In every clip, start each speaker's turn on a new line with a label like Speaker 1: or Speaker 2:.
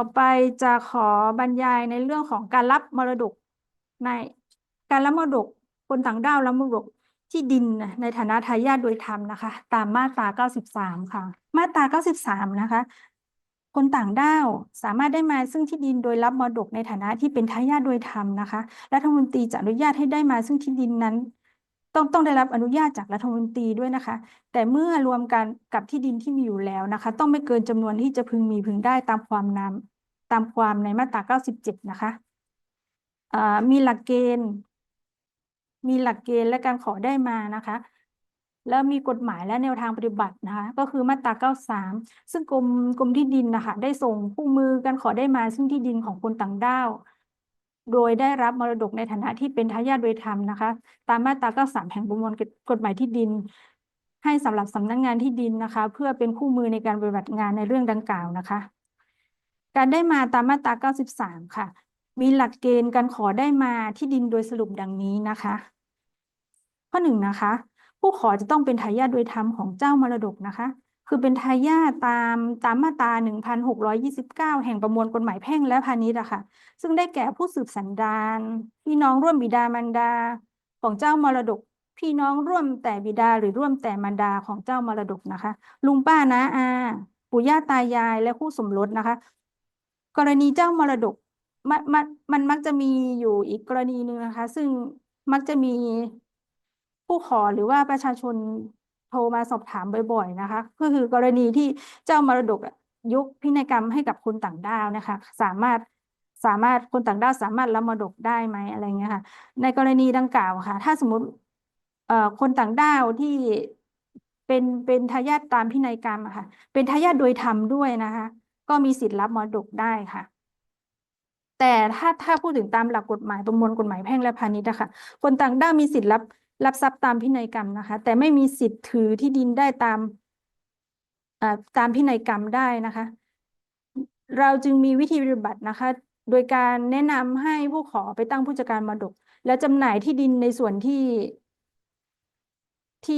Speaker 1: ต่อไปจะขอบรรยายในเรื่องของการรับมรดกในการรับมรดกคนต่างด้าวรับมรดกที่ดินในฐานะทายาทโดยธรรมนะคะ ตามมาตรา 93 ค่ะ มาตรา 93 นะคะ คนต่างด้าวสามารถได้มาซึ่งที่ดินโดยรับมรดกในฐานะที่เป็นทายาทโดยธรรมนะคะรัฐมนตรีจะอนุญาตให้ได้มาซึ่งที่ดินนั้น ต้องต้องได้รับอนุญาตจากรัฐมนตรีด้วยนะคะ แต่เมื่อรวมกันกับที่ดินที่มีอยู่แล้วนะคะ ต้องไม่เกินจำนวนที่จะพึงมีพึงได้ตามความนำตามความในมาตรา 97 นะคะมีหลักเกณฑ์ มีหลักเกณฑ์และการขอได้มานะคะ แล้วมีกฎหมายและแนวทางปฏิบัตินะคะ ก็คือมาตรา 93 ซึ่งกรมกรมที่ดินนะคะ ได้ส่งคู่มือการขอได้มาซึ่งที่ดินของคนต่างด้าว โดยได้รับมรดกในฐานะที่เป็นทายาทโดยธรรมนะคะ ตามมาตรา93แห่งประมวลกฎหมายที่ดิน ให้สำหรับสำนักงานที่ดินนะคะ เพื่อเป็นคู่มือในการปฏิบัติงานในเรื่องดังกล่าวนะคะ การได้มาตามมาตรา 93 ค่ะ มีหลักเกณฑ์การขอได้มาที่ดินโดยสรุปดังนี้นะคะ ข้อหนึ่งนะคะ ผู้ขอจะต้องเป็นทายาทโดยธรรมของเจ้ามรดกนะคะ คือเป็นทายาทตามตามมาตรา1629 แห่งประมวลกฎหมายแพ่งและพาณิชย์อะค่ะ ซึ่งได้แก่ผู้สืบสันดานพี่น้องร่วมบิดามารดาของเจ้ามรดก พี่น้องร่วมแต่บิดาหรือร่วมแต่มารดาของเจ้ามรดกนะคะ ลุงป้าน้าอาปู่ย่าตายายและคู่สมรสนะคะ กรณีเจ้ามรดกมันมันมันมักจะมีอยู่อีกกรณีหนึ่งนะคะ ซึ่งมักจะมีผู้ขอหรือว่าประชาชน โทรมาสอบถามบ่อยๆนะคะ ก็คือกรณีที่เจ้ามรดกยกพินัยกรรมให้กับคนต่างด้าวนะคะ สามารถสามารถคนต่างด้าวสามารถรับมรดกได้ไหมอะไรเงี้ยค่ะ ในกรณีดังกล่าวค่ะ ถ้าสมมติเอ่อคนต่างด้าวที่เป็นเป็นทายาทตามพินัยกรรมอะค่ะ เป็นทายาทโดยธรรมด้วยนะคะ ก็มีสิทธิ์รับมรดกได้ค่ะ แต่ถ้าถ้าพูดถึงตามหลักกฎหมายประมวลกฎหมายแพ่งและพาณิชย์นะคะคนต่างด้าวมีสิทธิ์รับ รับทรัพย์ตามพินัยกรรมนะคะ แต่ไม่มีสิทธิ์ถือที่ดินได้ตามตามพินัยกรรมได้นะคะ เราจึงมีวิธีปฏิบัตินะคะ โดยการแนะนำให้ผู้ขอไปตั้งผู้จัดการมรดก และจำหน่ายที่ดินในส่วนที่ที่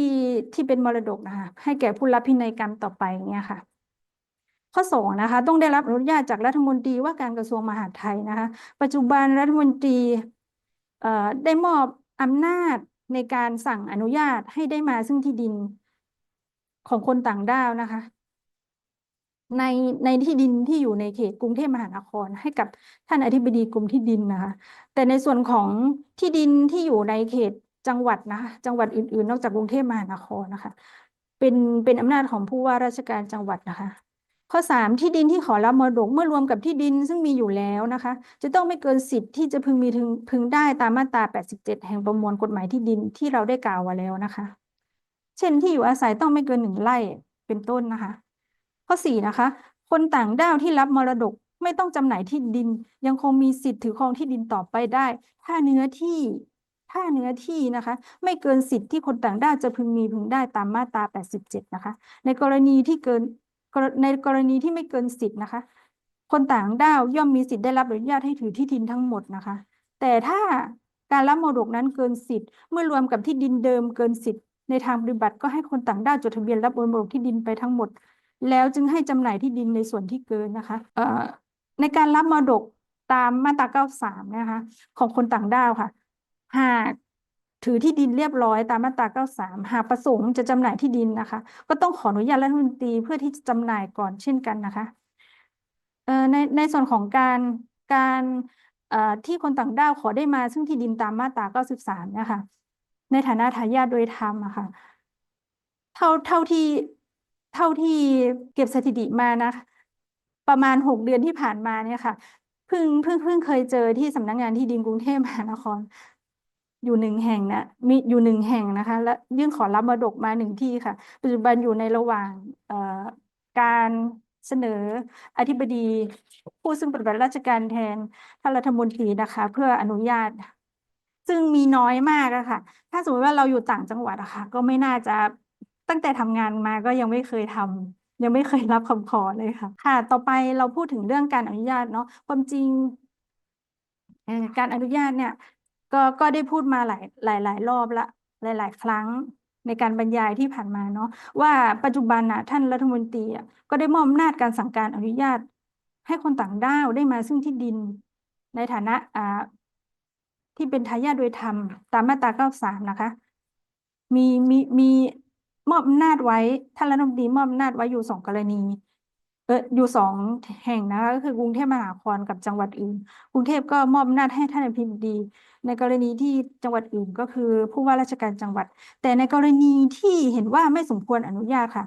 Speaker 1: ที่เป็นมรดกนะคะให้แก่ผู้รับพินัยกรรมต่อไปเงี้ยค่ะ ข้อสองนะคะ ต้องได้รับอนุญาตจากรัฐมนตรีว่าการกระทรวงมหาดไทยนะคะ ปัจจุบันรัฐมนตรีได้มอบอำนาจ ในการสั่งอนุญาตให้ได้มาซึ่งที่ดินของคนต่างด้าวนะคะ ในในที่ดินที่อยู่ในเขตกรุงเทพมหานครให้กับท่านอธิบดีกรมที่ดินนะคะ แต่ในส่วนของที่ดินที่อยู่ในเขตจังหวัดนะคะจังหวัดอื่นๆ นอกจากกรุงเทพมหานครนะคะ เป็นเป็นอำนาจของผู้ว่าราชการจังหวัดนะคะ ข้อสามที่ดินที่ขอรับมรดกเมื่อรวมกับที่ดินซึ่งมีอยู่แล้วนะคะ จะต้องไม่เกินสิทธิ์ที่จะพึงมีถึงพึงได้ตามมาตรา 87 แห่งประมวลกฎหมายที่ดินที่เราได้กล่าวไว้แล้วนะคะ เช่นที่อยู่อาศัยต้องไม่เกินหนึ่งไร่เป็นต้นนะคะ ข้อสี่นะคะ คนต่างด้าวที่รับมรดกไม่ต้องจำหน่ายที่ดิน ยังคงมีสิทธิ์ถือครองที่ดินต่อไปได้ ถ้าเนื้อที่ถ้าเนื้อที่นะคะ ไม่เกินสิทธิ์ที่คนต่างด้าวจะพึงมีพึงได้ตามมาตรา 87 นะคะ ในกรณีที่เกิน ในกรณีที่ไม่เกินสิทธิ์นะคะ คนต่างด้าวย่อมมีสิทธิ์ได้รับอนุญาตให้ถือที่ดินทั้งหมดนะคะ แต่ถ้าการรับมรดกนั้นเกินสิทธิ์เมื่อรวมกับที่ดินเดิมเกินสิทธิ์ในทางปฏิบัติก็ให้คนต่างด้าวจดทะเบียนรับมรดกที่ดินไปทั้งหมด แล้วจึงให้จำหน่ายที่ดินในส่วนที่เกินนะคะเอ่อในการรับมรดกตามมาตรา 93 นะคะ ของคนต่างด้าวค่ะ หาก ถือที่ดินเรียบร้อยตามมาตรา 93 หากประสงค์จะจำหน่ายที่ดินนะคะ ก็ต้องขออนุญาตรัฐมนตรีเพื่อที่จะจำหน่ายก่อนเช่นกันนะคะในในส่วนของการการที่คนต่างด้าวขอได้มาซึ่งที่ดินตามมาตรา 93นี่ยค่ะในฐานะทายาทโดยธรรมอะค่ะ เท่าเท่าที่เท่าที่เก็บสถิติมานะ ประมาณหกเดือนที่ผ่านมาเนี่ยค่ะเพิ่งเพิ่งเพิ่งเคยเจอที่สำนักงานที่ดินกรุงเทพมหานคร อยู่หนึ่งแห่งนะมีอยู่หนึ่งแห่งนะคะ และยื่นขอรับมรดกมาหนึ่งที่ค่ะ ปัจจุบันอยู่ในระหว่างการเสนออธิบดีผู้ซึ่งปฏิบัติราชการแทนท่านรัฐมนตรีนะคะ เพื่ออนุญาต ซึ่งมีน้อยมากอะค่ะ ถ้าสมมติว่าเราอยู่ต่างจังหวัดอะค่ะ ก็ไม่น่าจะตั้งแต่ทำงานมาก็ยังไม่เคยทำยังไม่เคยรับคำขอเลยค่ะ ค่ะ ต่อไปเราพูดถึงเรื่องการอนุญาตเนาะความจริงการอนุญาตเนี่ย ก็ก็ได้พูดมาหลายหลายหลายรอบละหลายหลายครั้งในการบรรยายที่ผ่านมาเนาะว่าปัจจุบันนะท่านรัฐมนตรีก็ได้มอบอำนาจการสั่งการอนุญาต ให้คนต่างด้าวได้มาซึ่งที่ดิน ในฐานะอ่าที่เป็นทายาทโดยธรรม ตามมาตรา93 นะคะ มีมีมีมอบอำนาจไว้ท่านรัฐมนตรีมอบอำนาจไว้อยู่สองกรณี เอออยู่สองแห่งนะคะก็คือกรุงเทพมหานครกับจังหวัดอื่น กรุงเทพก็มอบอำนาจให้ท่านอธิบดี ในกรณีที่จังหวัดอื่นก็คือผู้ว่าราชการจังหวัด แต่ในกรณีที่เห็นว่าไม่สมควรอนุญาตค่ะ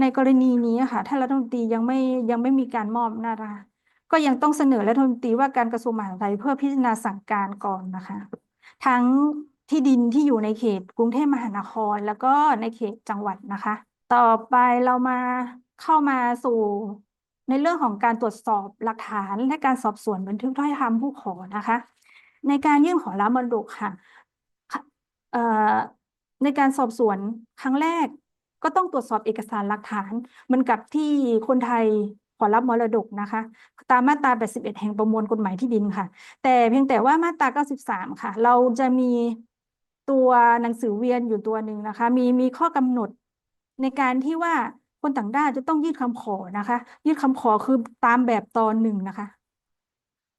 Speaker 1: ในกรณีนี้ค่ะท่านรัฐมนตรียังไม่ยังไม่มีการมอบอำนาจนะคะก็ยังต้องเสนอรัฐมนตรีว่าการกระทรวงมหาดไทยเพื่อพิจารณาสั่งการก่อนนะคะ ทั้งที่ดินที่อยู่ในเขตกรุงเทพมหานคร แล้วก็ในเขตจังหวัดนะคะ ต่อไปเรามา เข้ามาสู่ในเรื่องของการตรวจสอบหลักฐานและการสอบสวนบันทึกถ้อยคำผู้ขอนะคะ ในการยื่นขอรับมรดกค่ะในการสอบสวนครั้งแรกก็ต้องตรวจสอบเอกสารหลักฐานเหมือนกับที่คนไทยขอรับมรดกนะคะ ตามมาตรา 81 แห่งประมวลกฎหมายที่ดินค่ะ แต่เพียงแต่ว่ามาตรา 93 ค่ะ เราจะมีตัวหนังสือเวียนอยู่ตัวหนึ่งนะคะ มีมีข้อกำหนดในการที่ว่า คนต่างด้าวจะต้องยื่นคำขอนะคะ ยื่นคำขอคือตามแบบตอนหนึ่งนะคะ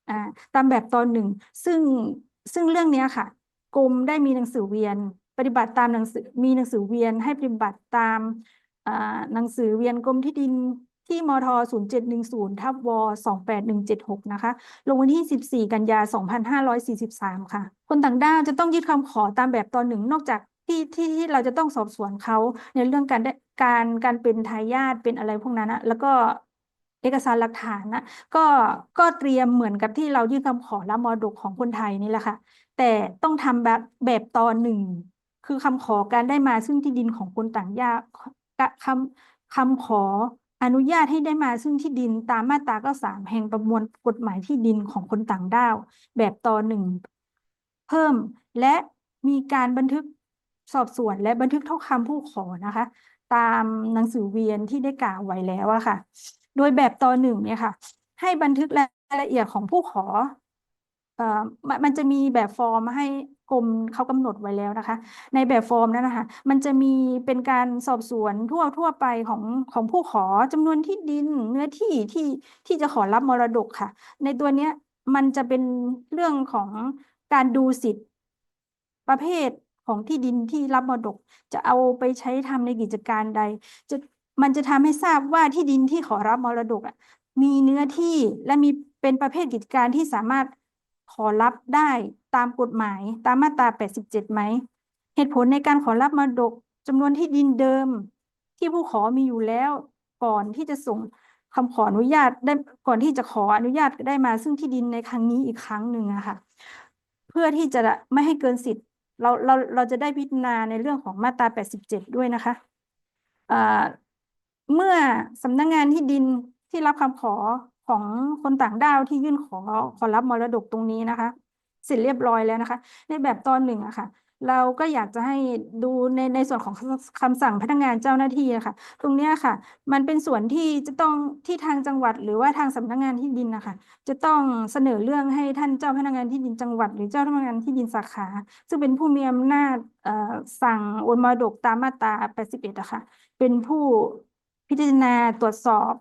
Speaker 1: อ่าตามแบบตอนหนึ่ง ซึ่งซึ่งเรื่องนี้ค่ะ กรมได้มีหนังสือเวียน ปฏิบัติตามหนังสือมีหนังสือเวียนให้ปฏิบัติตามหนังสือเวียนกรมที่ดินที่มท0710ทับว28176 นะคะ ลงวันที่ 14 กันยา 2543 ค่ะ คนต่างด้าวจะต้องยื่นคำขอตามแบบตอนหนึ่ง นอกจาก ที่ที่ที่เราจะต้องสอบสวนเขาในเรื่องการได้การการเป็นทายาทเป็นอะไรพวกนั้นนะแล้วก็เอกสารหลักฐานนะก็ก็เตรียมเหมือนกับที่เรายื่นคำขอรับมรดกของคนไทยนี่แหละค่ะ แต่ต้องทำแบบแบบตอนหนึ่ง คือคำขอการได้มาซึ่งที่ดินของคนต่างญาติคำคำขออนุญาตให้ได้มาซึ่งที่ดินตามมาตรา93แห่งประมวลกฎหมายที่ดินของคนต่างด้าว แบบตอนหนึ่ง เพิ่มและมีการบันทึก สอบสวนและบันทึกถ้อยคำผู้ขอนะคะ ตามหนังสือเวียนที่ได้กล่าวไว้แล้วอะค่ะ โดยแบบตอนหนึ่งเนี่ยค่ะ ให้บันทึกรายละเอียดของผู้ขอเอ่อมันจะมีแบบฟอร์มมาให้กรมเขากำหนดไว้แล้วนะคะ ในแบบฟอร์มนั้นนะคะมันจะมีเป็นการสอบสวนทั่วทั่วไปของของผู้ขอจำนวนที่ดินเนื้อที่ที่ที่จะขอรับมรดกค่ะ ในตัวเนี้ยมันจะเป็นเรื่องของการดูสิทธิ์ประเภท ของที่ดินที่รับมรดก จะเอาไปใช้ทำในกิจการใด จะมันจะทำให้ทราบว่าที่ดินที่ขอรับมรดกอะมีเนื้อที่และมีเป็นประเภทกิจการที่สามารถขอรับได้ตามกฎหมายตามมาตรา 87 ไหม เหตุผลในการขอรับมรดกจำนวนที่ดินเดิม ที่ผู้ขอมีอยู่แล้วก่อนที่จะส่งคำขออนุญาตได้ก่อนที่จะขออนุญาตได้มาซึ่งที่ดินในครั้งนี้อีกครั้งหนึ่งอะค่ะ เพื่อที่จะไม่ให้เกินสิทธิ์ เราเราเราจะได้พิจารณาในเรื่องของมาตรา 87 ด้วยนะคะเอ่อเมื่อสำนักงานที่ดินที่รับคำขอของคนต่างด้าวที่ยื่นขอขอรับมรดกตรงนี้นะคะ เสร็จเรียบร้อยแล้วนะคะ ในแบบตอนหนึ่งอะค่ะ เราก็อยากจะให้ดูในในส่วนของคำสั่งพนักงานเจ้าหน้าที่ค่ะ ตรงเนี้ยค่ะ มันเป็นส่วนที่จะต้องที่ทางจังหวัด หรือว่าทางสำนักงานที่ดินนะคะจะต้องเสนอเรื่องให้ท่านเจ้าพนักงานที่ดินจังหวัด หรือเจ้าพนักงานที่ดินสาขา ซึ่งเป็นผู้มีอำนาจเอ่อสั่งโอนมรดกตามมาตรา 81อะค่ะเป็นผู้พิจารณาตรวจสอบ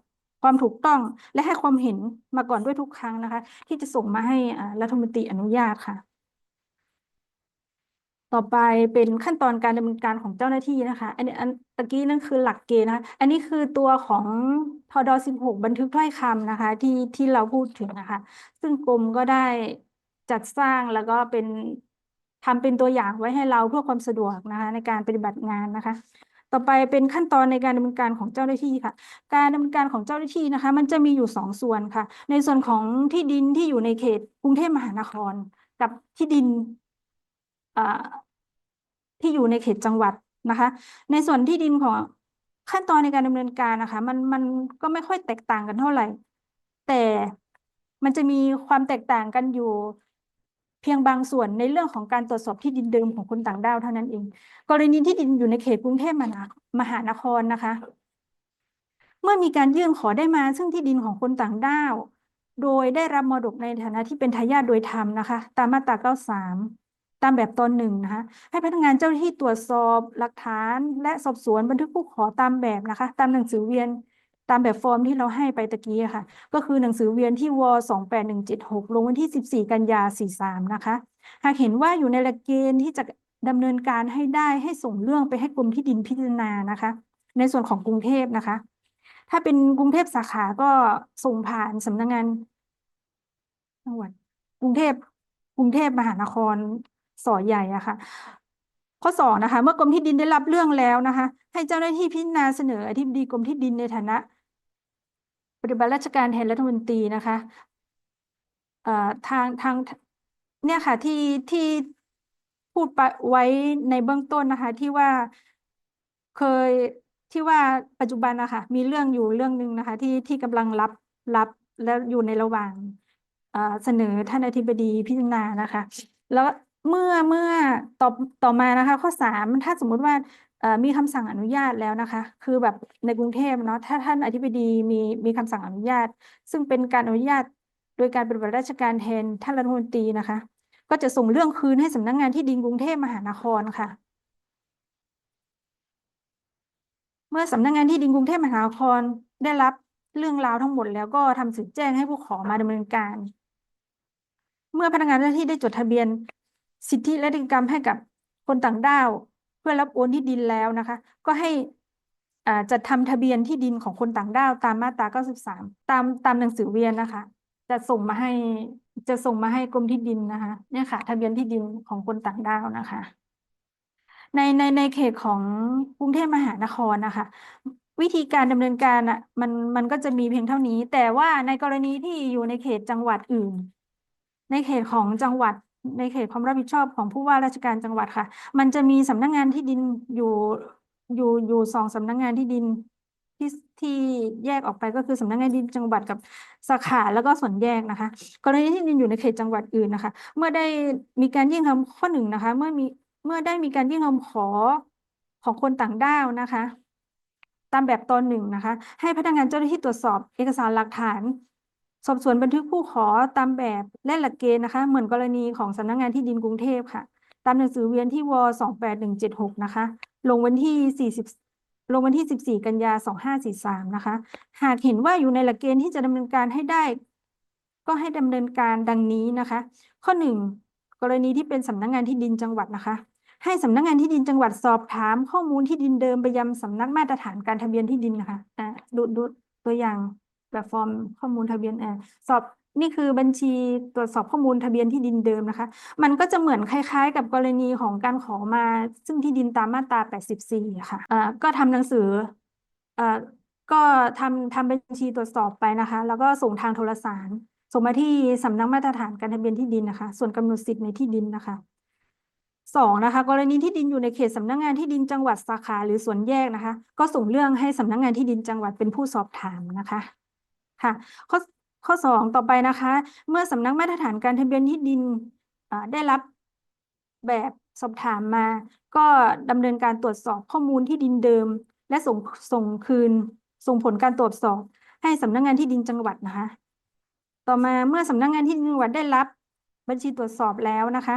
Speaker 1: ความถูกต้องและให้ความเห็นมาก่อนด้วยทุกครั้งนะคะ ที่จะส่งมาให้รัฐมนตรีอนุญาตค่ะ ต่อไปเป็นขั้นตอนการดำเนินการของเจ้าหน้าที่นะคะ อันนี้อันตะกี้นั่นคือหลักเกณฑ์นะคะ อันนี้คือตัวของพด16บันทึกถ้อยคำนะคะ ที่ที่เราพูดถึงนะคะ ซึ่งกรมก็ได้จัดสร้างแล้วก็เป็นทำเป็นตัวอย่างไว้ให้เราเพื่อความสะดวกนะคะ ในการปฏิบัติงานนะคะ ต่อไปเป็นขั้นตอนในการดำเนินการของเจ้าหน้าที่ค่ะ การดำเนินการของเจ้าหน้าที่นะคะ มันจะมีอยู่สองส่วนค่ะ ในส่วนของที่ดินที่อยู่ในเขตกรุงเทพมหานคร กับที่ดิน ที่อยู่ในเขตจังหวัดนะคะ ในส่วนที่ดินของขั้นตอนในการดำเนินการนะคะ มันมันก็ไม่ค่อยแตกต่างกันเท่าไหร่ แต่มันจะมีความแตกต่างกันอยู่เพียงบางส่วนในเรื่องของการตรวจสอบที่ดินเดิมของคนต่างด้าวเท่านั้นเอง กรณีที่ดินอยู่ในเขตกรุงเทพมหานมหานครนะคะ เมื่อมีการยื่นขอได้มา ซึ่งที่ดินของคนต่างด้าว โดยได้รับมรดกในฐานะที่เป็นทายาทโดยธรรมนะคะ ตามมาตรา 93 ตามแบบตอนหนึ่งนะคะ ให้พนักงานเจ้าหน้าที่ตรวจสอบหลักฐาน และสอบสวนบันทึกผู้ขอตามแบบนะคะ ตามหนังสือเวียนตามแบบฟอร์มที่เราให้ไปตะกี้ค่ะ ก็คือหนังสือเวียนที่วสองแปดหนึ่งจ็ดหกลงวันที่สิบสี่กันยาสี่สามนะคะ หากเห็นว่าอยู่ในหลักเกณฑ์ที่จะดำเนินการให้ได้ให้ส่งเรื่องไปให้กรมที่ดินพิจารณานะคะ ในส่วนของกรุงเทพนะคะ ถ้าเป็นกรุงเทพสาขาก็ส่งผ่านสำนักงานจังหวัดกรุงเทพกรุงเทพมหานคร สอใหญ่อะค่ะ ข้อสองนะคะ เมื่อกรมที่ดินได้รับเรื่องแล้วนะคะ ให้เจ้าหน้าที่พิจารณาเสนออธิบดีกรมที่ดินในฐานะ ปฏิบัติราชการแทนรัฐมนตรีนะคะเอ่อทางทางเนี่ยค่ะที่ที่พูดไปไว้ในเบื้องต้นนะคะ ที่ว่าเคยที่ว่าปัจจุบันนะคะมีเรื่องอยู่เรื่องหนึ่งนะคะ ที่ที่กำลังรับรับแล้วอยู่ในระหว่างเอ่อเสนอท่านอธิบดีพิจารณานะคะ แล้ว เมื่อเมื่อต่อต่อมานะคะ ข้อสามถ้าสมมุติว่าเอ่อมีคำสั่งอนุญาตแล้วนะคะ คือแบบในกรุงเทพเนาะถ้าท่านอธิบดีมีมีคำสั่งอนุญาต ซึ่งเป็นการอนุญาตโดยการปฏิบัติราชการแทนท่านรัฐมนตรีนะคะ ก็จะส่งเรื่องคืนให้สำนักงานที่ดินกรุงเทพมหานครค่ะ เมื่อสำนักงานที่ดินกรุงเทพมหานครได้รับเรื่องราวทั้งหมดแล้วก็ทำสืบแจ้งให้ผู้ขอมาดำเนินการ เมื่อพนักงานเจ้าหน้าที่ได้จดทะเบียน สิทธิและนิกรรมให้กับคนต่างด้าว เพื่อรับโอนที่ดินแล้วนะคะ ก็ให้อ่าจัดทำทะเบียนที่ดินของคนต่างด้าว ตามมาตรา 93 ตามตามหนังสือเวียนนะคะ จะส่งมาให้จะส่งมาให้กรมที่ดินนะคะ เนี่ยค่ะ ทะเบียนที่ดินของคนต่างด้าวนะคะ ในในในเขตของกรุงเทพมหานครนะคะ วิธีการดำเนินการอะมันมันก็จะมีเพียงเท่านี้ แต่ว่าในกรณีที่อยู่ในเขตจังหวัดอื่น ในเขตของจังหวัด ในเขตความรับผิดชอบของผู้ว่าราชการจังหวัดค่ะ มันจะมีสำนักงานที่ดินอยู่อยู่อยู่สองสำนักงานที่ดินที่ที่แยกออกไปก็คือสำนักงานที่ดินจังหวัดกับสาขาแล้วก็ส่วนแยกนะคะ กรณีที่ดินอยู่ในเขตจังหวัดอื่นนะคะ เมื่อได้มีการยื่นคำข้อหนึ่งนะคะ เมื่อมีเมื่อได้มีการยื่นคำขอของคนต่างด้าวนะคะ ตามแบบตอนหนึ่งนะคะ ให้พนักงานเจ้าหน้าที่ตรวจสอบเอกสารหลักฐาน สอบสวนบันทึกผู้ขอตามแบบและหลักเกณฑ์นะคะ เหมือนกรณีของสำนักงานที่ดินกรุงเทพค่ะ ตามหนังสือเวียนที่วสองแปดหนึ่งเจ็ดหกนะคะ ลงวันที่สี่สิบลงวันที่สิบสี่กันยาสองห้าสี่สามนะคะ หากเห็นว่าอยู่ในหลักเกณฑ์ที่จะดำเนินการให้ได้ ก็ให้ดำเนินการดังนี้นะคะ ข้อหนึ่งกรณีที่เป็นสำนักงานที่ดินจังหวัดนะคะ ให้สำนักงานที่ดินจังหวัดสอบถามข้อมูลที่ดินเดิมไปยังสำนักมาตรฐานการทะเบียนที่ดินนะคะอ่าดูดูตัวอย่าง แบบฟอร์มข้อมูลทะเบียนอ่าสอบนี่คือบัญชีตรวจสอบข้อมูลทะเบียนที่ดินเดิมนะคะ มันก็จะเหมือนคล้าย ๆ กับกรณีของการขอมาซึ่งที่ดินตามมาตรา 84 ค่ะอ่าก็ทำหนังสืออ่าก็ทำทำบัญชีตรวจสอบไปนะคะ แล้วก็ส่งทางโทรสารส่งมาที่สำนักมาตรฐานการทะเบียนที่ดินนะคะ ส่วนกำหนดสิทธิ์ในที่ดินนะคะสองนะคะ กรณีที่ดินอยู่ในเขตสำนักงานที่ดินจังหวัดสาขาหรือส่วนแยกนะคะ ก็ส่งเรื่องให้สำนักงานที่ดินจังหวัดเป็นผู้สอบถามนะคะ ค่ะ ข้อข้อสองต่อไปนะคะ เมื่อสำนักมาตรฐานการทะเบียนที่ดินได้รับแบบสอบถามมา ก็ดำเนินการตรวจสอบข้อมูลที่ดินเดิม และส่งส่งคืน ส่งผลการตรวจสอบ ให้สำนักงานที่ดินจังหวัดนะคะ ต่อมาเมื่อสำนักงานที่ดินจังหวัดได้รับ บัญชีตรวจสอบแล้วนะคะ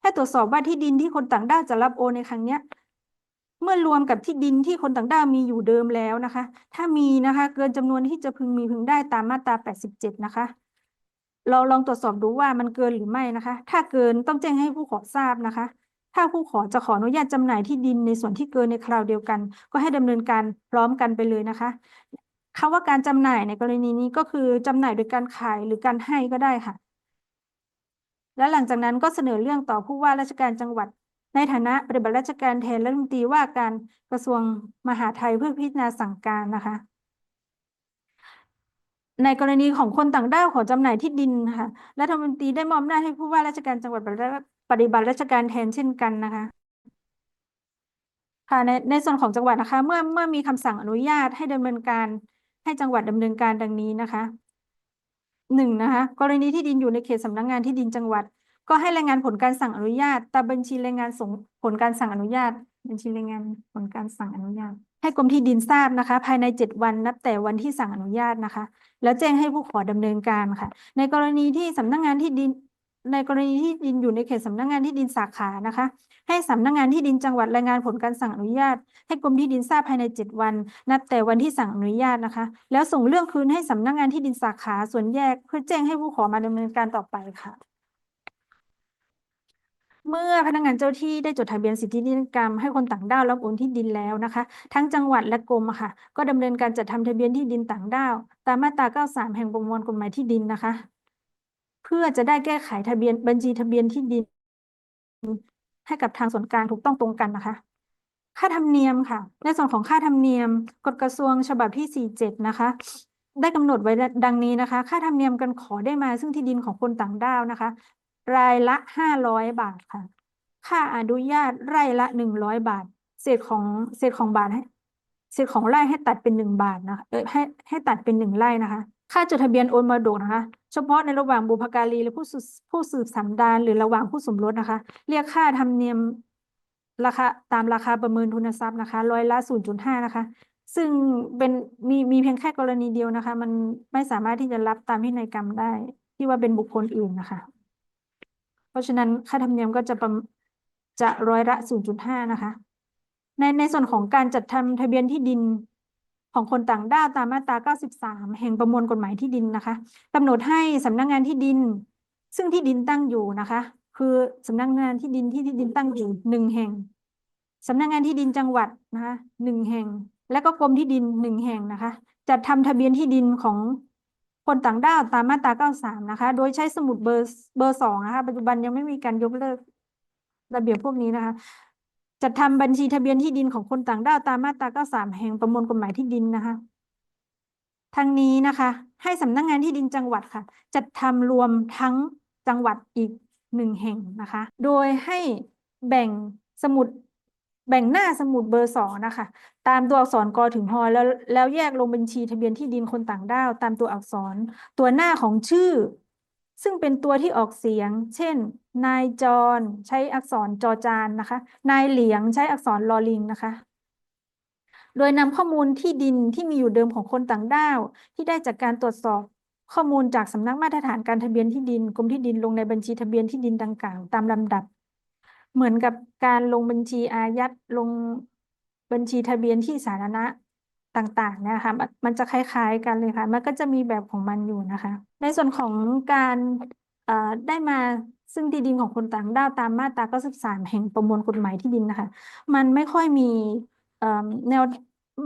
Speaker 1: ให้ตรวจสอบว่าที่ดินที่คนต่างด้าวจะรับโอนในครั้งนี้ เมื่อรวมกับที่ดินที่คนต่างด้าวมีอยู่เดิมแล้วนะคะ ถ้ามีนะคะเกินจำนวนที่จะพึงมีพึงได้ตามมาตรา 87 นะคะ เราลองตรวจสอบดูว่ามันเกินหรือไม่นะคะ ถ้าเกินต้องแจ้งให้ผู้ขอทราบนะคะ ถ้าผู้ขอจะขออนุญาตจำหน่ายที่ดินในส่วนที่เกินในคราวเดียวกัน ก็ให้ดำเนินการพร้อมกันไปเลยนะคะคำว่าการจำหน่ายในกรณีนี้ก็คือจำหน่ายโดยการขายหรือการให้ก็ได้ค่ะและหลังจากนั้นก็เสนอเรื่องต่อผู้ว่าราชการจังหวัด ในฐานะปฏิบัติราชการแทนรัฐมนตรีว่าการกระทรวงมหาดไทยเพื่อพิจารณาสั่งการนะคะ ในกรณีของคนต่างด้าวขอจำหน่ายที่ดินค่ะรัฐมนตรีได้มอบหน้าให้ผู้ว่าราชการจังหวัดปฏิบัติราชการแทนเช่นกันนะคะค่ะในในส่วนของจังหวัดนะคะ เมื่อเมื่อมีคำสั่งอนุญาตให้ดำเนินการให้จังหวัดดำเนินการดังนี้นะคะหนึ่งนะคะ กรณีที่ดินอยู่ในเขตสำนักงานที่ดินจังหวัด ก็ให้รายงานผลการสั่งอนุญาตตามบัญชีรายงานส่งผลการสั่งอนุญาต บัญชีรายงานผลการสั่งอนุญาต ให้กรมที่ดินทราบนะคะ ภายในเจ็ดวันนับแต่วันที่สั่งอนุญาตนะคะ แล้วแจ้งให้ผู้ขอดำเนินการค่ะ ในกรณีที่สำนักงานที่ดิน ในกรณีที่ดินอยู่ในเขตสำนักงานที่ดินสาขานะคะ ให้สำนักงานที่ดินจังหวัดรายงานผลการสั่งอนุญาต ให้กรมที่ดินทราบภายในเจ็ดวัน นับแต่วันที่สั่งอนุญาตนะคะ แล้วส่งเรื่องคืนให้สำนักงานที่ดินสาขาส่วนแยก เพื่อแจ้งให้ผู้ขอมาดำเนินการต่อไปค่ะ เมื่อพนักงานเจ้าที่ได้จดทะเบียนสิทธินิติกรรมให้คนต่างด้าวรับโอนที่ดินแล้วนะคะ ทั้งจังหวัดและกรมอะค่ะ ก็ดำเนินการจัดทำทะเบียนที่ดินต่างด้าว ตามมาตรา 93 แห่งประมวลกฎหมายที่ดินนะคะ เพื่อจะได้แก้ไขทะเบียนบัญชีทะเบียนที่ดิน ให้กับทางส่วนกลางถูกต้องตรงกันนะคะ ค่าธรรมเนียมค่ะ ในส่วนของค่าธรรมเนียมกฎกระทรวงฉบับที่ 47 นะคะได้กำหนดไว้ดังนี้นะคะ ค่าธรรมเนียมการขอได้มาซึ่งที่ดินของคนต่างด้าวนะคะ รายละ500บาทค่ะ ค่าอนุญาตไร่ละ100บาท เศษของเศษของบาทให้เศษของไร่ให้ตัดเป็นหนึ่งบาทนะคะเออให้ให้ตัดเป็นหนึ่งไร่นะคะ ค่าจดทะเบียนโอนมรดกนะคะ เฉพาะในระหว่างบุพการีและผู้สืบผู้สืบสันดานหรือระหว่างผู้สมรสนะคะ เรียกค่าธรรมเนียมราคาตามราคาประเมินทุนทรัพย์นะคะร้อยละ0.5นะคะ ซึ่งเป็นมีมีเพียงแค่กรณีเดียวนะคะ มันไม่สามารถที่จะรับตามพินัยกรรมได้ ที่ว่าเป็นบุคคลอื่นนะคะ เพราะฉะนั้นค่าธรรมเนียมก็จะประจะร้อยละ 0.5 นะคะ ในในส่วนของการจัดทำทะเบียนที่ดินของคนต่างด้าวตามมาตรา 93 แห่งประมวลกฎหมายที่ดินนะคะกำหนดให้สำนักงานที่ดิน ซึ่งที่ดินตั้งอยู่นะคะ คือสำนักงานที่ดินที่ที่ดินตั้งอยู่หนึ่งแห่งสำนักงานที่ดินจังหวัดนะคะหนึ่งแห่ง และก็กรมที่ดินหนึ่งแห่งนะคะ จัดทำทะเบียนที่ดินของ คนต่างด้าวตามมาตรา 93 นะคะ โดยใช้สมุดเบอร์เบอร์สองนะคะ ปัจจุบันยังไม่มีการยกเลิกระเบียบพวกนี้นะคะ จัดทำบัญชีทะเบียนที่ดินของคนต่างด้าวตามมาตรา 93 แห่งประมวลกฎหมายที่ดินนะคะทางนี้นะคะ ให้สำนักงานที่ดินจังหวัดค่ะ จัดทำรวมทั้งจังหวัดอีกหนึ่งแห่งนะคะ โดยให้แบ่งสมุด แบ่งหน้าสมุดเบอร์สองนะคะ ตามตัวอักษรกถึงฮแล้วแล้วแยกลงบัญชีทะเบียนที่ดินคนต่างด้าว ตามตัวอักษร ตัวหน้าของชื่อ ซึ่งเป็นตัวที่ออกเสียง เช่น นายจรใช้อักษรจอจานนะคะ นายเหลียงใช้อักษรลอลิงนะคะ โดยนำข้อมูลที่ดินที่มีอยู่เดิมของคนต่างด้าว ที่ได้จากการตรวจสอบข้อมูลจากสำนักมาตรฐานการทะเบียนที่ดินกรมที่ดินลงในบัญชีทะเบียนที่ดินดังกล่าวตามลำดับ เหมือนกับการลงบัญชีอายัดลงบัญชีทะเบียนที่สาธารณะต่างๆนะคะมันจะคล้าย ๆ กันเลยค่ะ มันก็จะมีแบบของมันอยู่นะคะ ในส่วนของการได้มาซึ่งที่ดินของคนต่างด้าวตามมาตรา93แห่งประมวลกฎหมายที่ดินนะคะ มันไม่ค่อยมีแนว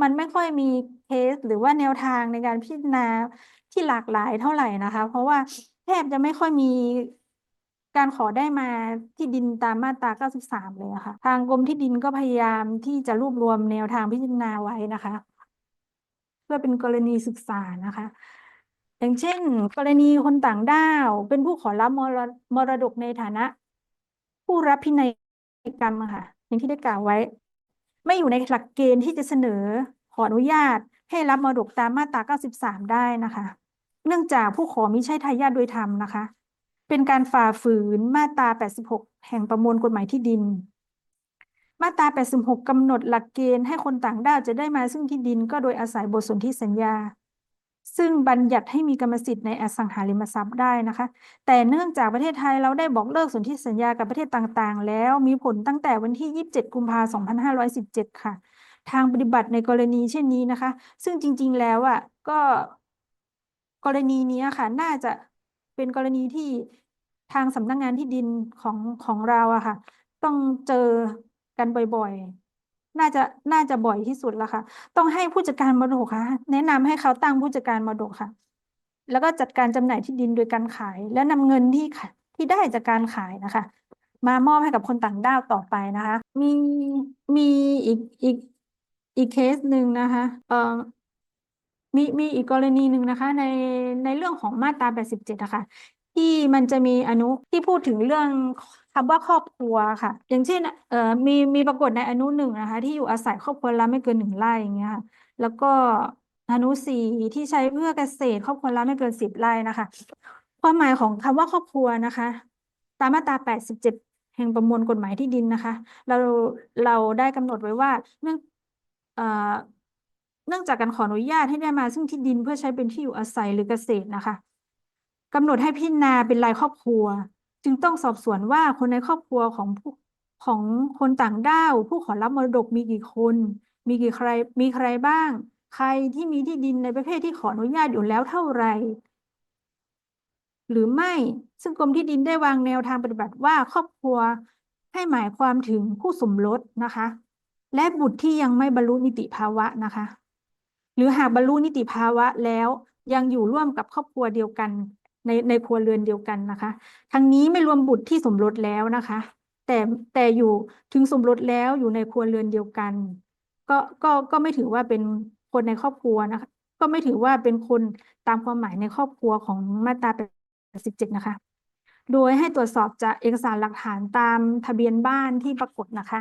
Speaker 1: มันไม่ค่อยมีเคสหรือว่าแนวทางในการพิจารณาที่หลากหลายเท่าไหร่นะคะ เพราะว่าแทบจะไม่ค่อยมี การขอได้มาที่ดินตามมาตรา 93 เลยะค่ะ ทางกรมที่ดินก็พยายามที่จะรวบรวมแนวทางพิจารณาไว้นะคะ เพื่อเป็นกรณีศึกษานะคะ อย่างเช่น กรณีคนต่างด้าว เป็นผู้ขอรับมรมรดกในฐานะ ผู้รับพินัยกรรมค่ะ อย่างที่ได้กล่าวไว้ ไม่อยู่ในหลักเกณฑ์ที่จะเสนอขออนุญาต ให้รับมรดกตามมาตรา 93 ได้นะคะ เนื่องจากผู้ขอมิใช่ทายาทโดยธรรมนะคะ เป็นการฝ่าฝืนมาตรา 86 แห่งประมวลกฎหมายที่ดิน มาตรา 86 กำหนดหลักเกณฑ์ให้คนต่างด้าวจะได้มาซึ่งที่ดินก็โดยอาศัยบทสนธิสัญญา ซึ่งบัญญัติให้มีกรรมสิทธิ์ในอสังหาริมทรัพย์ได้นะคะ แต่เนื่องจากประเทศไทยเราได้บอกเลิกสนธิสัญญากับประเทศต่างๆ แล้วมีผลตั้งแต่วันที่ 27 กุมภาพันธ์2517 ค่ะ ทางปฏิบัติในกรณีเช่นนี้นะคะ ซึ่งจริงๆ แล้วอะก็กรณีนี้ค่ะ น่าจะ เป็นกรณีที่ทางสำนักงานที่ดินของของเราอะค่ะ ต้องเจอกันบ่อยๆ น่าจะน่าจะบ่อยที่สุดแล้วค่ะ ต้องให้ผู้จัดการมรดกค่ะ แนะนำให้เขาตั้งผู้จัดการมรดกค่ะ แล้วก็จัดการจำหน่ายที่ดินโดยการขาย และนำเงินที่ที่ได้จากการขายนะคะ มามอบให้กับคนต่างด้าวต่อไปนะคะ มีมีอีกอีกอีกเคสหนึ่งนะคะ เอ่อ มีมีอีกกรณีหนึ่งนะคะในในเรื่องของมาตรา 87นะคะที่มันจะมีอนุที่พูดถึงเรื่องคำว่าครอบครัวค่ะ อย่างเช่นเอ่อมีมีปรากฏในอนุหนึ่งนะคะ ที่อยู่อาศัยครอบครัวละไม่เกินหนึ่งไร่อย่างเงี้ยค่ะแล้วก็อนุสี่ที่ใช้เพื่อเกษตรครอบครัวละไม่เกินสิบไร่นะคะ ความหมายของคำว่าครอบครัวนะคะ ตามมาตรา 87 แห่งประมวลกฎหมายที่ดินนะคะ เราเราได้กำหนดไว้ว่าเนื่องเอ่อ เนื่องจากการขออนุญาตให้ได้มาซึ่งที่ดินเพื่อใช้เป็นที่อยู่อาศัยหรือเกษตรนะคะกำหนดให้พิจารณาเป็นรายครอบครัวจึจึงต้องสอบสวนว่าคนในครอบครัวของผู้ของคนต่างด้าว ผู้ขอรับมรดกมีกี่คน มีกี่ใครมีใครบ้าง ใครที่มีที่ดินในประเภทที่ขออนุญาตอยู่แล้วเท่าไหร่หรือไม่ซึ่งกรมที่ดินได้วางแนวทางปฏิบัติว่าครอบครัวให้หมายความถึงคู่สมรสนะคะ และบุตรที่ยังไม่บรรลุนิติภาวะนะคะ หรือหากบรรลุนิติภาวะแล้วยังอยู่ร่วมกับครอบครัวเดียวกันในในครัวเรือนเดียวกันนะคะ ทั้งนี้ไม่รวมบุตรที่สมรสแล้วนะคะ แต่แต่อยู่ถึงสมรสแล้วอยู่ในครัวเรือนเดียวกัน ก็ก็ก็ไม่ถือว่าเป็นคนในครอบครัวนะคะ ก็ไม่ถือว่าเป็นคนตามความหมายในครอบครัวของมาตรา87นะคะ โดยให้ตรวจสอบจากเอกสารหลักฐานตามทะเบียนบ้านที่ปรากฏนะคะ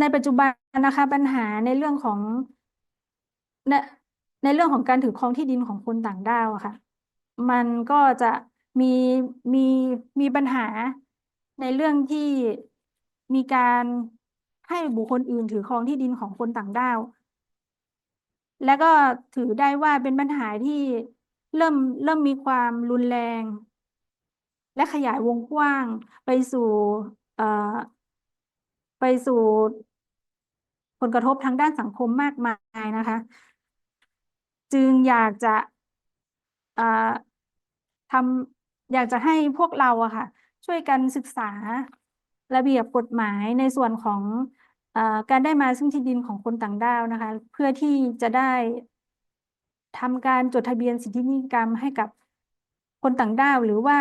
Speaker 1: ในปัจจุบันนะคะปัญหาในเรื่องของ ในในเรื่องของการถือครองที่ดินของคนต่างด้าวอะค่ะ มันก็จะมีมีมีปัญหาในเรื่องที่มีการให้บุคคลอื่นถือครองที่ดินของคนต่างด้าว และก็ถือได้ว่าเป็นปัญหาที่เริ่มเริ่มมีความรุนแรง และขยายวงกว้างไปสู่เอ่อไปสู่ผลกระทบทางด้านสังคมมากมายนะคะ จึงอยากจะทำอยากจะให้พวกเราอะค่ะ ช่วยกันศึกษาระเบียบกฎหมายในส่วนของอการได้มาซึ่งที่ดินของคนต่างด้าวนะคะ เพื่อที่จะได้ทำการจดทะเบียนสิทธินิกรรมให้กับคนต่างด้าว หรือว่า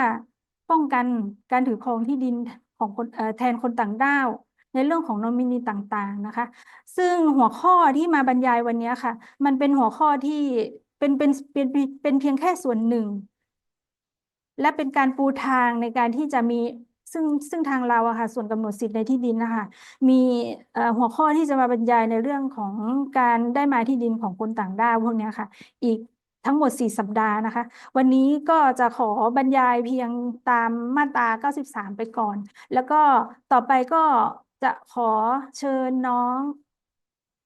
Speaker 1: ป้องกันการถือครองที่ดินของคนแทนคนต่างด้าว ในเรื่องของนอมินีต่างๆนะคะ ซึ่งหัวข้อที่มาบรรยายวันนี้ค่ะ มันเป็นหัวข้อที่เป็นเป็นเป็นเป็นเพียงแค่ส่วนหนึ่ง และเป็นการปูทางในการที่จะมีซึ่งซึ่งทางเราอะค่ะส่วนกำหนดสิทธิ์ในที่ดินนะคะมีหัวข้อที่จะมาบรรยายในเรื่องของการได้มาที่ดินของคนต่างด้าวพวกนี้ค่ะ อีกทั้งหมด 4 สัปดาห์นะคะ วันนี้ก็จะขอบรรยายเพียงตามมาตรา 93 ไปก่อน แล้วก็ต่อไปก็ จะขอเชิญน้อง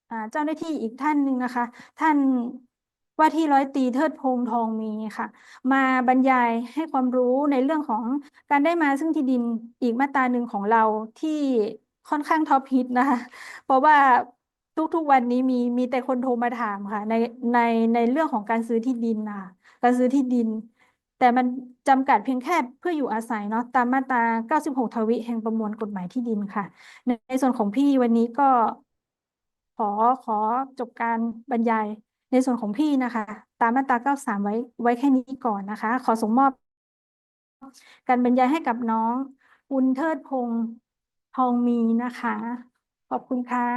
Speaker 1: อเจ้าหน้าที่อีกท่านหนึ่งนะคะ ท่านว่าที่ร้อยตีเทิดพงทองมีค่ะ มาบรรยายให้ความรู้ในเรื่องของการได้มาซึ่งที่ดินอีกมาตราหนึ่งของเราที่ค่อนข้างท็อปฮิตนะคะ เพราะว่าทุกๆวันนี้มีมีแต่คนโทรมาถามค่ะ ในในในเรื่องของการซื้อที่ดินนะคะการซื้อที่ดิน แต่มันจำกัดเพียงแค่เพื่ออยู่อาศัยเนาะตามมาตรา 96 ทวิแห่งประมวลกฎหมายที่ดินค่ะ ในส่วนของพี่วันนี้ก็ ขอขอจบการบรรยายในส่วนของพี่นะคะ ตามมาตรา 93 ไว้ไว้แค่นี้ก่อนนะคะ ขอส่งมอบ การบรรยายให้กับน้องคุณเทิดพงษ์ทองมีนะคะ ขอบคุณค่ะ